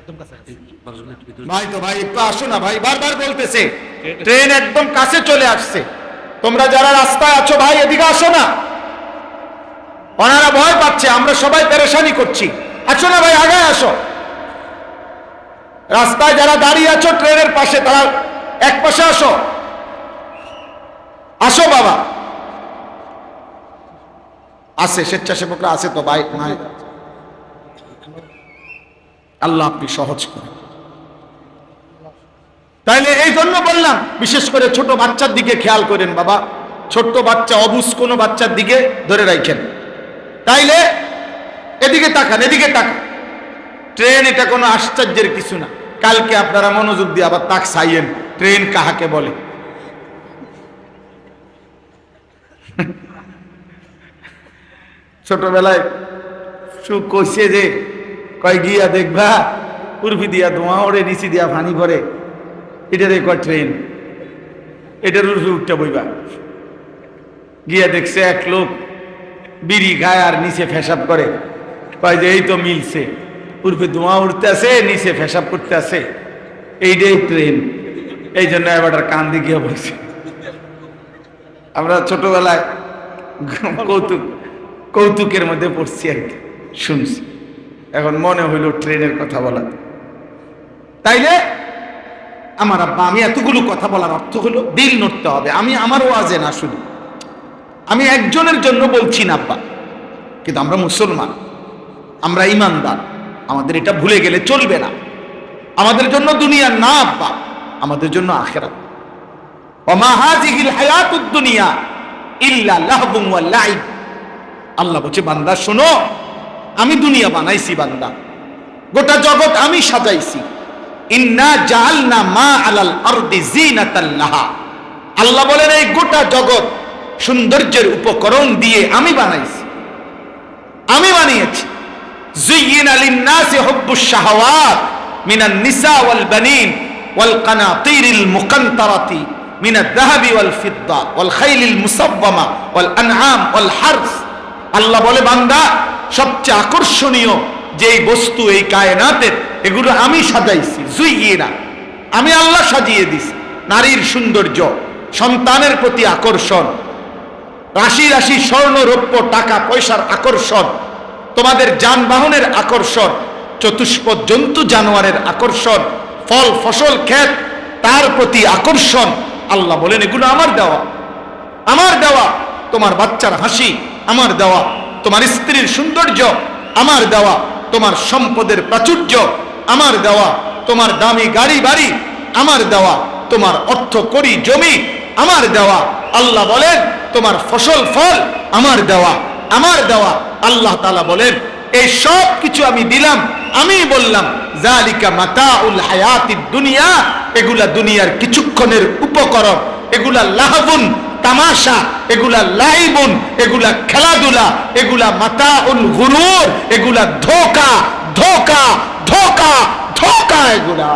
একদম কাছাকাছি। ভাই তো ভাই একটু আসো না ভাই বারবার বলতেছে। ট্রেন একদম কাছে চলে আসছে। তোমরা যারা রাস্তায় আছো ভাই এদিকে আসো না। ওনারা ভয় পাচ্ছে আমরা সবাই পেরেশানি করছি। আসো না ভাই আগে আসো। রাস্তায় যারা দাঁড়িয়ে আছো ট্রেনের পাশে তারা এক পাশে আসো। আসো বাবা। আছে স্বেচ্ছাসেবকরা আছে তো ভাই নাই। আল্লাহ আপনি সহজ করেন। তাইলে এই জন্য বললাম, বিশেষ করে ছোট বাচ্চার দিকে খেয়াল করেন বাবা। ছোট্ট বাচ্চা, অবুজ কোনো বাচ্চার দিকে ধরে রাখেন। তাইলে এদিকে তাকান এদিকে তাকান। ট্রেন এটা কোনো আশ্চর্যের কিছু না। কালকে আপনারা মনোযোগ দিয়ে আবার তাক সাইয়েন, ট্রেন কাহাকে বলে? ছোটবেলায় সুখ কইছে যে কয়, গিয়া দেখবা, উর্ফি দিয়া ধোঁয়া ওড়ে, নিচি দিয়া ফানি ভরে। এটারে কয় ট্রেন এটার উর্ফি উঠতে বইবা। গিয়া দেখছে এক লোক বিড়ি খায় আর নিচে ফেসাব করে। কয় যে, এই তো মিলছে। উর্ফে ধোঁয়া উঠতে আছে নিচে ফেসাব করতে আছে এইটাই ট্রেন এই জন্য এবার কান দিয়ে গিয়ে বলছে আমরা ছোটবেলায় কৌতুক, কৌতুকের মধ্যে পড়ছি আর কি, শুনছি। এখন মনে হইল ট্রেনের কথা বলা। তাইলে আমার আব্বা, আমি এতগুলো কথা বলার অর্থ হলো দিল নড়তে হবে। আমি আমার ওয়াজে না শুধু, আমি একজনের জন্য বলছি না আব্বা। কিন্তু আমরা মুসলমান, আমরা ইমানদার, আমাদের এটা ভুলে গেলে চলবে না। আমাদের জন্য দুনিয়া না আব্বা, আমাদের জন্য ওয়া আল্লাহ বলছে, বান্দা, শোনো আমি দুনিয়া বানাইছি বান্দা গোটা জগৎ আমি সাজাইছি ইন্না জাআলনা মা আলাল আরদি জিনাতাল লাহা আল্লাহ বলেন এই গোটা জগৎ সৌন্দর্যের উপকরণ দিয়ে আমি বানাইছি আমি বানিয়েছি زين للناس حب الشهوات من النساء والبنين والقناطير المقنطرة من الذهب والفضة والخيل المصومة والأنعام والحرث আল্লাহ বলে বান্দা সবচেয়ে আকর্ষণীয় যেই বস্তু এই কায়নাতের, এগুলো আমি সাজাইছি জুইয়ে না আমি আল্লাহ সাজিয়ে দিছি, নারীর সৌন্দর্য, সন্তানের প্রতি আকর্ষণ, রাশি রাশি স্বর্ণ, রৌপ্য, টাকা, পয়সার আকর্ষণ, তোমাদের যানবাহনের আকর্ষণ, চতুষ্পদ জন্তু জানোয়ারের আকর্ষণ, ফল, ফসল, ক্ষেত, তার প্রতি আকর্ষণ। আল্লাহ বলেন, এগুলো আমার দেওয়া। আমার দেওয়া, তোমার বাচ্চার হাসি, আমার দেওয়া। তোমার স্ত্রীর সৌন্দর্য, আমার দেওয়া তোমার সম্পদের প্রাচুর্য, আমার দেওয়া তোমার দামি গাড়ি বাড়ি, আমার দেওয়া তোমার অর্থ করি জমি, আমার দেওয়া আল্লাহ বলেন তোমার ফসল ফল, আমার দেওয়া আমার দেওয়া আল্লাহ তালা বলেন। এই সব কিছু আমি দিলাম, আমি বললাম জালিকা মাতা উল হায়াতি দুনিয়া, এগুলা দুনিয়ার কিছুক্ষণের উপকরণ, এগুলা লাহবুন তামাশা, এগুলা লাইবুন, এগুলা খেলাধুলা, এগুলা মাতাউল গুরুর, এগুলা ধোকা ধোকা ধোকা ধোকা এগুলা।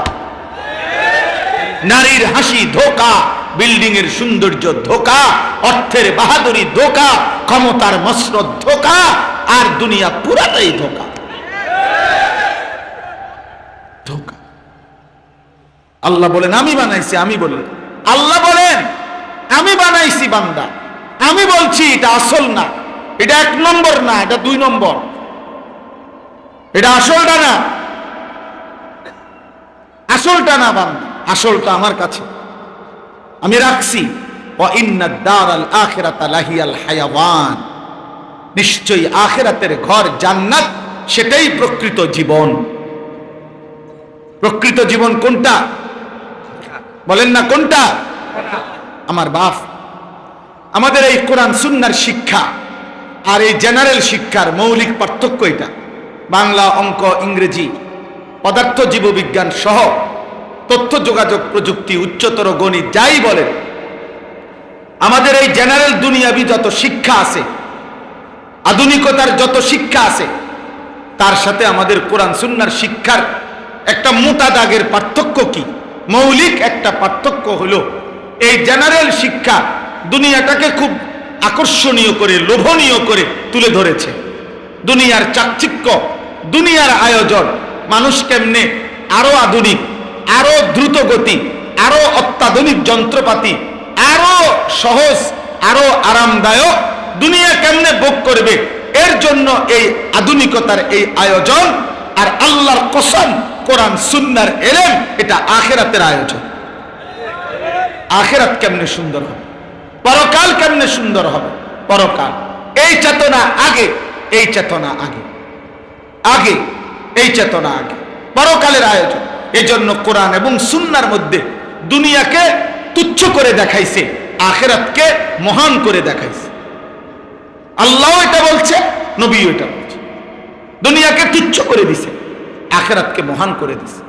নারীর হাসি ধোকা বিল্ডিং এর সৌন্দর্য ধোকা, অর্থের বাহাদুরি ধোকা, ক্ষমতার মসরত ধোকা, আর দুনিয়া পুরাটাই ধোকা। ধোকা। আল্লাহ বলেন, আমি বানাইছি, আমি বললেন আল্লাহ বলেন আমি বানাইছি বান্দা। আমি বলছি এটা আসল না, এটা এক নম্বর না, এটা দুই নম্বর। এটা আসলটা না। আসলটা না বান্দা, আসলটা আমার কাছে। আমি রাখছি নিশ্চয়ই আখেরাতের ঘর জান্নাত, সেটাই প্রকৃত জীবন। প্রকৃত জীবন কোনটা? বলেন না কোনটা? আমার বাপ, আমাদের এই কোরআন সুন্নার শিক্ষা আর এই জেনারেল শিক্ষার মৌলিক পার্থক্য এটা। বাংলা অঙ্ক, ইংরেজি, পদার্থ জীববিজ্ঞান সহ তথ্য যোগাযোগ প্রযুক্তি, উচ্চতর গণিত যাই বলেন, আমাদের এই জেনারেল দুনিয়াবি যত শিক্ষা আছে, আধুনিকতার যত শিক্ষা আছে, তার সাথে আমাদের কোরআন সুন্নার শিক্ষার একটা মোটা দাগের পার্থক্য কি? মৌলিক একটা পার্থক্য হলো এই জেনারেল শিক্ষা দুনিয়াটাকে খুব আকর্ষণীয় করে, লোভনীয় করে তুলে ধরেছে। দুনিয়ার চাকচিক্য, দুনিয়ার আয়োজন, মানুষ কেমনে আরও আধুনিক, আরও দ্রুত গতি আরও অত্যাধুনিক যন্ত্রপাতি, আরও সহজ, আরও আরামদায়ক দুনিয়া কেমনে ভোগ করবে? এর জন্য এই আধুনিকতার এই আয়োজন আর আল্লাহর কসম, কোরআন, সুন্নার এলেম, এটা আখেরাতের আয়োজন। আখেরাত কেমনে সুন্দর হবে? পরকাল কেমনে সুন্দর হবে? পরকাল। এই চেতনা আগে, এই চেতনা আগে। আগে, এই চেতনা আগে। পরকালের আয়োজন। এই জন্য কোরআন এবং সুন্নার মধ্যে দুনিয়াকে তুচ্ছ করে দেখাইছে, আখেরাতকে মহান করে দেখাইছে। আল্লাহ এটা বলছে, নবীও এটা বলছে। দুনিয়াকে তুচ্ছ করে দিছে, আখেরাতকে মহান করে দিছে।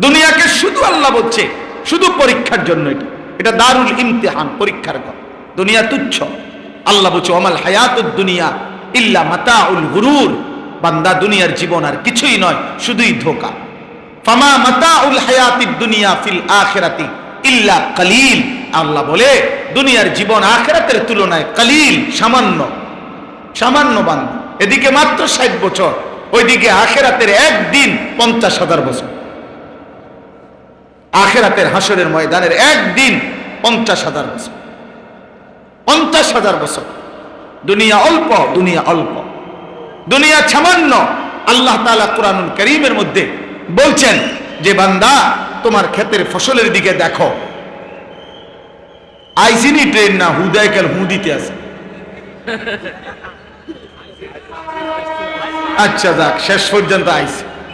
দুনিয়াকে শুধু আল্লাহ বলছে, শুধু পরীক্ষার জন্য এটা। এটা দারুল ইমতিহান পরীক্ষার ঘর। দুনিয়া তুচ্ছ। আল্লাহ বলছে অমাল হায়াতুদ দুনিয়া ইল্লা মাতাউল গুরুর বান্দা দুনিয়ার জীবন আর কিছুই নয়, শুধুই ধোকা। ফামা মাতাউল হায়াতিদ দুনিয়া ফিল আখেরাতি ইল্লা কালিল। আল্লাহ বলে, দুনিয়ার জীবন আখেরাতের তুলনায় কালিল, সামান্য। সামান্য বান্দা। এদিকে মাত্র ষাট বছর, ওইদিকে আখেরাতের একদিন পঞ্চাশ হাজার বছর। আখেরাতের হাসরের ময়দানের একদিন পঞ্চাশ হাজার বছর। পঞ্চাশ হাজার বছর। দুনিয়া অল্প দুনিয়া অল্প। দুনিয়া সামান্য। আল্লাহ তালা কোরআনুল করিমের মধ্যে বলছেন যে, বান্দা, তোমার ক্ষেতের ফসলের দিকে দেখো। আইসিনি ট্রেন না হুদায় কাল হু দিতে আছে। আচ্ছা যাক, শেষ পর্যন্ত আইসি।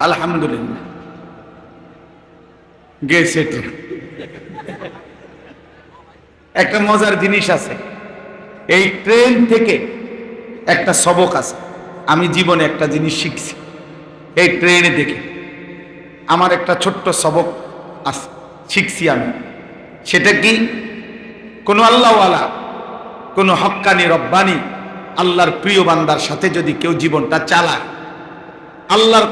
আলহামদুলিল্লাহ। গেছে একটা মজার জিনিস আছে। এই ট্রেন থেকে একটা সবক আছে। আমি জীবনে একটা জিনিস শিখছি। এই ট্রেনে দেখে আমার একটা ছোট্ট সবক আছে শিখছি আমি। সেটা কি? কোনো আল্লাহওয়ালা, কোনো হক্কানি, রব্বানি, আল্লাহর প্রিয় বান্দার সাথে যদি কেউ জীবনটা চালায়, আল্লাহর